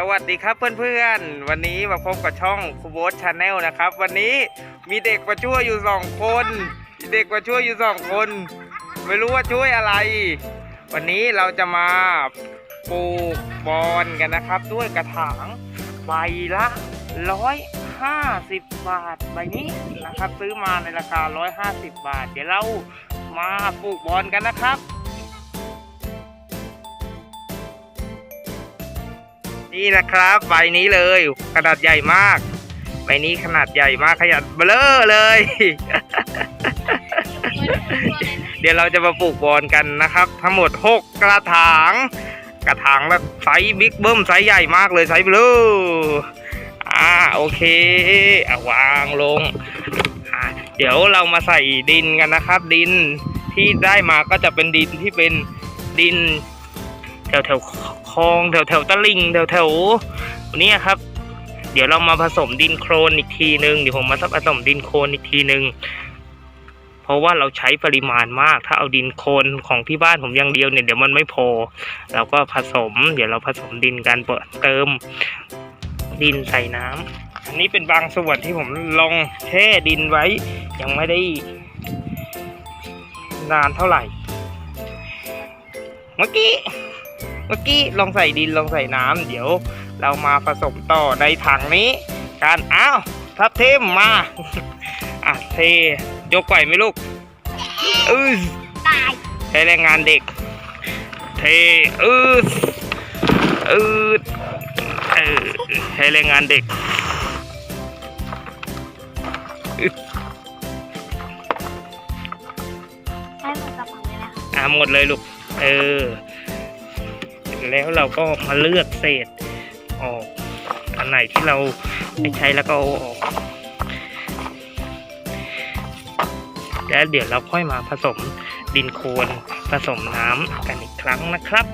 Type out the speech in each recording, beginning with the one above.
สวัสดีครับเพื่อนๆ วันนี้มาพบกับช่องคูโบสชาแนลนะครับ วันนี้มีเด็กมาช่วยอยู่สองคนมีเด็กมาช่วยอยู่สองคน ไม่รู้ว่าช่วยอะไร วันนี้เราจะมาปลูกบอนกันนะครับ ด้วยกระถางใบละร้อยห้าสิบบาทใบนี้นะครับ ซื้อมาในราคาร้อยห้าสิบบาท เดี๋ยวเรามาปลูกบอนกันนะครับ นี่นะครับ ใบนี้เลยขนาดใหญ่มาก ใบนี้ขนาดใหญ่มากขยันเบลอเลย เดี๋ยวเราจะมาปลูกบอนกันนะครับ ทั้งหมด 6 กระถาง กระถางแบบไซส์บิ๊กเบิ้มไซส์ใหญ่มากเลยไซส์เบลออ่าโอเคอะวางลงอะเดี๋ยวเรามาใส่ดินกันนะครับ ดินที่ได้มาก็จะเป็นดินที่เป็นดินแถวแถว ลองแถวแถวๆตลิ่งแถวแถวนี่ยครับ เดี๋ยวเรามาผสมดินโครนอีกทีนึงเดี๋ยวผมมาผสมดินโครนอีกทีนึงเพราะว่าเราใช้ปริมาณมาก ถ้าเอาดินโคลนของที่บ้านผมอย่างเดียวเนี่ยเดี๋ยวมันไม่พอ เราก็ผสม เดี๋ยวเราผสมดินกันเปิดเติมดินใส่น้ำอันนี้เป็นบางส่วนที่ผมลองแช่ดินไว้ ยังไม่ได้นานเท่าไหร่ เมื่อกี้ เมื่อกี้ลองใส่ดินลองใส่น้ำเดี๋ยว เรามาผสมต่อในถังนี้กันอ้าวทับเทมมาอะเทยกไหวไหมลูกอือตายใช้แรงงานเด็ก เทอืดอืดเออใช้แรงงานเด็กอึดให้หมดกระเป๋าเลยนะอะหมดเลยลูก เออ แล้วเราก็มาเลือกเศษออกอันไหนที่เราไม่ใช้แล้วก็เอาออกแล้วเดี๋ยวเราค่อยมาผสมดินโคลนผสมน้ำกันอีกครั้งนะครับ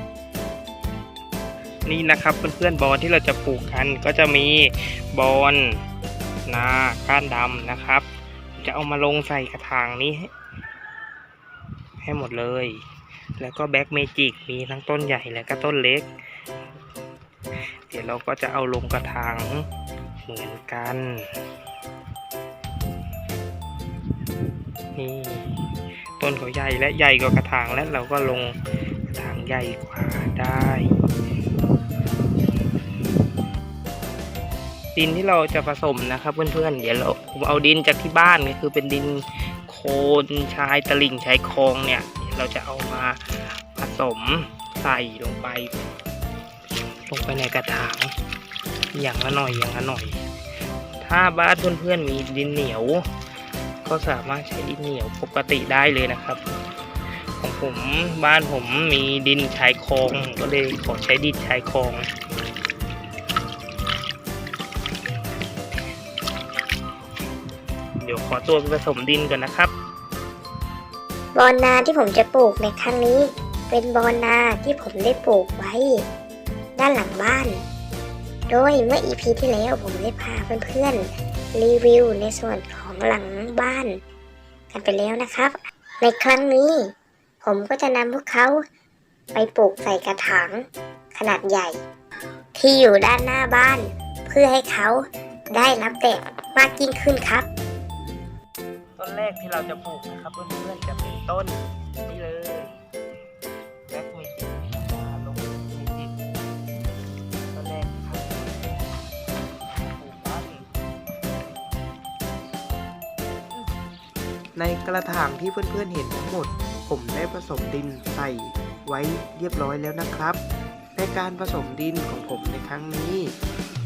นี่นะครับเพื่อนๆบอลที่เราจะปลูกกันก็จะมีบอลนาก้านดำนะครับ จะเอามาลงใส่กระถางนี้ ให้หมดเลย แล้วก็แบ็กเมจิกมีทั้งต้นใหญ่และก็ต้นเล็ก เดี๋ยวเราก็จะเอาลงกระถางเหมือนกัน นี่ต้นเขาใหญ่และใหญ่กว่ากระถางและเราก็ลงกระถางใหญ่กว่าได้ดินที่เราจะผสมนะครับเพื่อนๆ เดี๋ยวเราผมเอาดินจากที่บ้านก็คือเป็นดินโคลนชายตลิ่งชายคลองเนี่ย เราจะเอามาผสมใส่ลงไป ลงไปในกระถางอย่างละหน่อยอย่างละหน่อย ถ้าบ้านเพื่อนๆมีดินเหนียว ก็สามารถใช้ดินเหนียวปกติได้เลยนะครับ ของผมบ้านผมมีดินชายคลองก็เลยขอใช้ดินชายคลองเดี๋ยวขอตัวไปผสมดินก่อนนะครับ บอนนาที่ผมจะปลูกในครั้งนี้ เป็นบอนนาที่ผมได้ปลูกไว้ ด้านหลังบ้าน โดยเมื่ออีพีที่แล้วผมได้พาเพื่อนๆรีวิวในส่วนของหลังบ้าน กันไปแล้วนะครับ ในครั้งนี้ ผมก็จะนำพวกเขาไปปลูกใส่กระถางขนาดใหญ่ ที่อยู่ด้านหน้าบ้าน เพื่อให้เขาได้รับแดดมากยิ่งขึ้นครับ ต้นแรกที่เราจะปลูกนะครับเพื่อนๆจะเป็นต้นนี่เลยแบ็กเมจิกลงเมจิกต้นแรกครับปลูกไว้ในกระถางที่เพื่อนๆเห็นทั้งหมด ผมได้ผสมดินใส่ไว้เรียบร้อยแล้วนะครับ ในการผสมดินของผมในครั้งนี้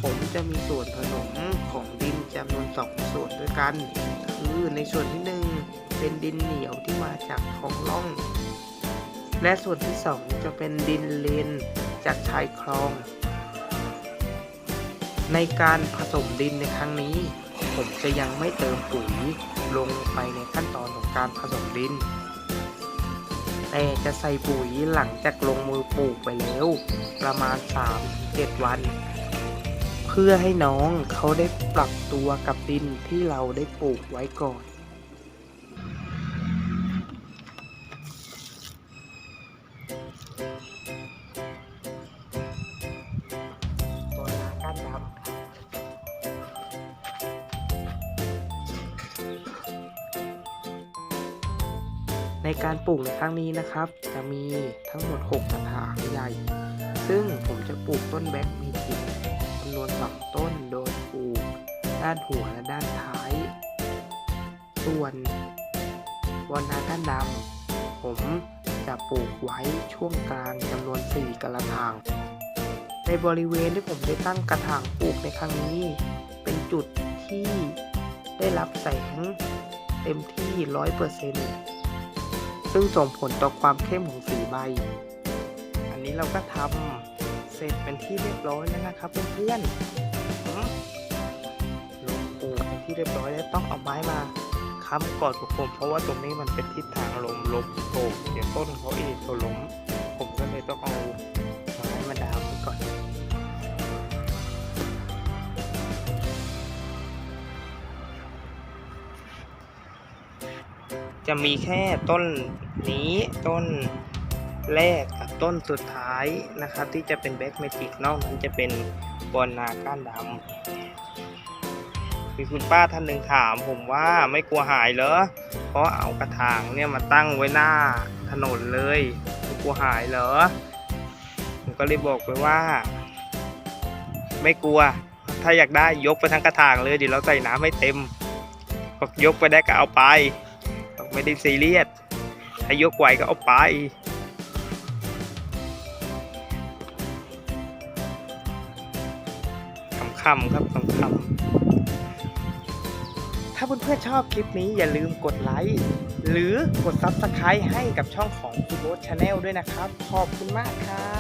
ผมจะมีส่วนผสมของดินจำนวนสองส่วนด้วยกัน คือในส่วนที่หนึ่งเป็นดินเหนียวที่มาจากของล่อง และส่วนที่สองจะเป็นดินเลนจากชายคลอง ในการผสมดินในครั้งนี้ ผมจะยังไม่เติมปุ๋ยลงไปในขั้นตอนของการผสมดิน แต่จะใส่ปุ๋ยหลังจากลงมือปลูกไปแล้ว ประมาณ 3-7 วัน พื่อให้น้องเขาได้ปรับตัวกับดินที่เราได้ปลูกไว้ก่อนในการปลูกในครั้งนี้นะครับ จะมีทั้งหมด 6 กระถางใหญ่ ซึ่งผมจะปลูกต้นแบ็กมีจิ นวนสองต้นโดยปลูกด้านหัวและด้านท้าย ส่วนวอลนาก้านดำผมจะปลูกไว้ช่วงกลางจำนวน 4 กระถาง ในบริเวณที่ผมได้ตั้งกระถางปลูกในครั้งนี้ เป็นจุดที่ได้รับแสงเต็มที่ 100%ซึ่งส่งผลต่อความเข้มของสีใบ อันนี้เราก็ทำ เสร็จเป็นที่เรียบร้อยแล้วนะครับเพื่อนๆอืมลงปลูกเป็นที่เรียบร้อยแล้วต้องเอาไม้มาค้ำก่อนผมเพราะว่าตรงนี้มันเป็นทิศทางลมลมโผล่เดี๋ยวต้นเขาเองเขาล้มผมก็เลยต้องเอาไม้มาดามไว้ก่อนจะมีแค่ต้นนี้ต้น แรกกับต้นสุดท้ายนะครับ ที่จะเป็นแบ็กเมจิกนอกนั้นจะเป็นบอลนาก้านดำมีคุณป้าท่านหนึ่งถามผมว่าไม่กลัวหายเหรอ เพราะเอากระถางเนี่ยมาตั้งไว้หน้าถนนเลยไม่กลัวหายเหรอ ผมก็เลยบอกไปว่า ไม่กลัว ถ้าอยากได้ยกไปทั้งกระถางเลยเดี๋ยวเราใส่น้ำให้เต็มบอกยกไปได้ก็เอาไป ไม่ได้ซีเรียสถ้ายกไหวก็เอาไปำครับขำถ้าเพื่อนๆชอบคลิปนี้อย่าลืมกดไลค์หรือกด Subscribe ให้กับช่องของคุณโบ๊ทชาแนลด้วยนะครับ ขอบคุณมากครับ